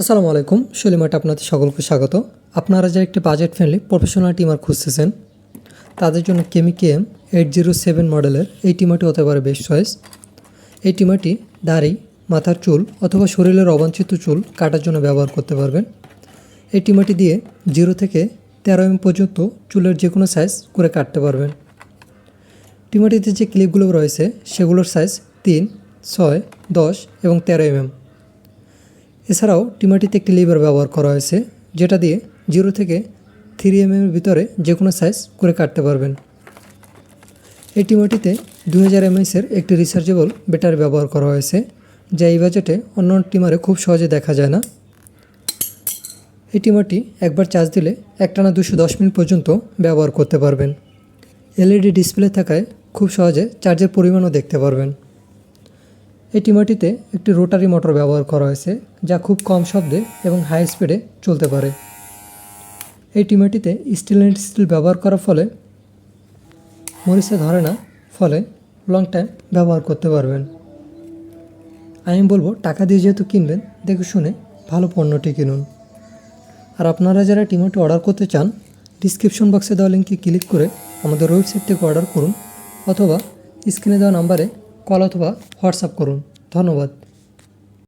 আসসালামু আলাইকুম, শলিমাট আপনাদের সকলকে স্বাগত। আপনারা যারা একটি বাজেট ফ্রেন্ডলি প্রফেশনাল টিমার খুঁজতেছেন, তাদের জন্য কেমিকেএম এইট জিরো সেভেন মডেলের এই টিমারটি হতে পারে বেস্ট চয়েস এই টিমারটি দাড়ি, মাথার চুল অথবা শরীরের অবাঞ্ছিত চুল কাটার জন্য ব্যবহার করতে পারবেন। এই টিমারটি দিয়ে জিরো থেকে তেরো এম পর্যন্ত চুলের যে কোনো সাইজ করে কাটতে পারবেন। টিমাটিতে যে ক্লিপগুলো রয়েছে, সেগুলোর সাইজ তিন, ছয়, দশ এবং তেরো এমএম এছাড়াও টিমাটিতে একটি লিভার ব্যবহার করা হয়েছে, যেটা দিয়ে জিরো থেকে থ্রি এম এর ভিতরে যে কোনো সাইজ করে কাটতে পারবেন। এই টিমাটিতে দু হাজার এমএসের একটি রিচার্জেবল ব্যাটারি ব্যবহার করা হয়েছে, যা এই বাজেটে অন্য টিমারে খুব সহজে দেখা যায় না। এই টিমারটি একবার চার্জ দিলে একটানা দুশো দশ মিনিট পর্যন্ত ব্যবহার করতে পারবেন। এলইডি ডিসপ্লে থাকায় খুব সহজে চার্জের পরিমাণও দেখতে পারবেন। এই টিমারটিতে একটি রোটারি মোটর ব্যবহার করা হয়েছে, যা খুব কম শব্দে এবং হাই স্পিডে চলতে পারে। এই টিমারটিতে স্টেনলেস স্টিল ব্যবহার করার ফলে মরিচে ধরে না, ফলে লং টাইম ব্যবহার করতে পারবেন। আমি বলব, টাকা দিয়ে যেহেতু কিনবেন, দেখে শুনে ভালো পণ্যটি কিনুন। আর আপনারা যারা টিমারটি অর্ডার করতে চান ডিসক্রিপশন বক্সে দেওয়া লিঙ্কে ক্লিক করে আমাদের ওয়েবসাইট থেকে অর্ডার করুন, অথবা স্ক্রিনে দেওয়া নাম্বারে কল অথবা হোয়াটসঅ্যাপ করুন। ধন্যবাদ।